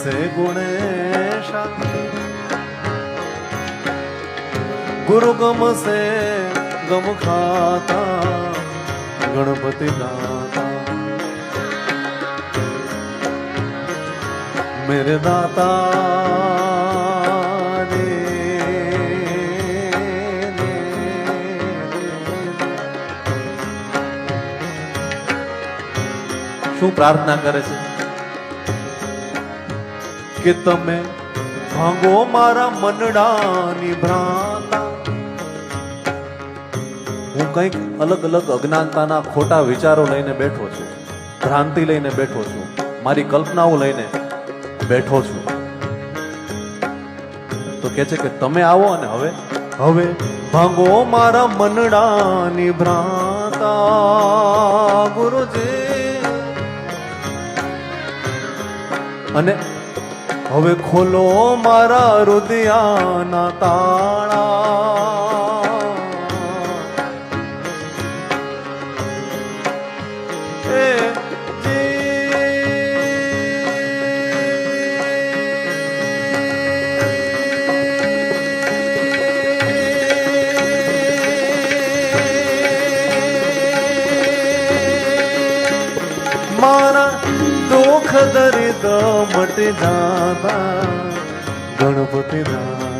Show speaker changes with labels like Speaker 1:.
Speaker 1: સે ગુણેશા ગુરુ ગમ સે ગમ ખાતા ગણપતિ દાતા મેરે દાતા શું પ્રાર્થના કરે છે? કે તમે ભાંગો મારા મનડાની ભ્રાંતા. હું કંઈક અલગ અલગ અજ્ઞાનતાના ખોટા વિચારો લઈને બેઠો છું, ભ્રાંતિ લઈને બેઠો છું, મારી કલ્પનાઓ લઈને બેઠો છું. તો કે છે કે તમે આવો અને હવે? હવે ભાંગો મારા મનડાની ભ્રાંતા, ગુરુજી. અને હવે ખોલો મારા રુદિયાના તાળા એ મારા દુઃખ દરિદ્ર મટી જાતા ગણપતિ દાતા